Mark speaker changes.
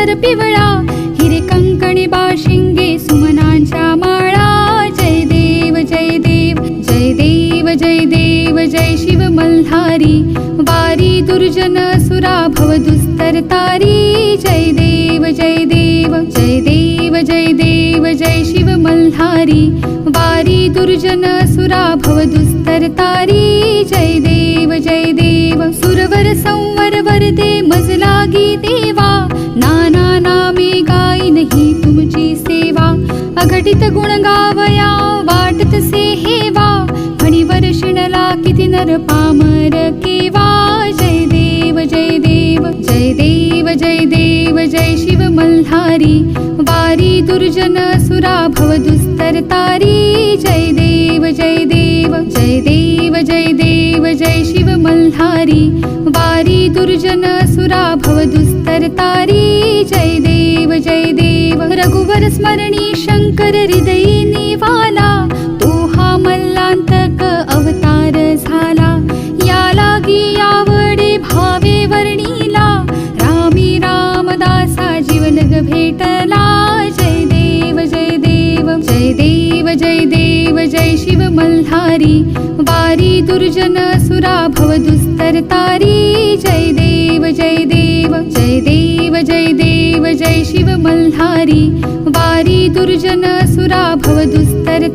Speaker 1: धूसर पिवळा हिरे कंकणी बाशिंगे सुमनांच्या माळा. जय देव जय देव जय देव जय देव जय शिव मल्हारी. वारी दुर्जन सुरा भव दुस्तर तारी. जय देव जय देव जय देव जय देव जय शिव मल्हारी. वारी दुर्जन सुरा भव दुस्तर तारी. जय देव अघटित गुण गावया वाटत से हेवा. फणीवर शिणला किती नर पामर केवा. जय देव जय देव जय देव जय देव जय शिव मल्हारी. वारी दुर्जन सुरा भव दुस्तर तारी. जय देव जय देव जय देव जय देव जय शिव मल्हारी. वारी दुर्जन सुरा भव दुस्तर तारी. जय देव जय देव रघुवर स्मरणी शंकर हृदयी निवाला तो हा मल्लांतक अवतार झाला. या लागी आवडे भावे वर्णीला रामी रामदासा जीवलग भेटला. जय देव जय देव जय देव जय देव जय शिव मल्हारी. वारी दुर्जन सुरा भव दुस्तर तारी. जय देव जय देव जय हरी वारी दुर्जन सुरा भव दुस्तर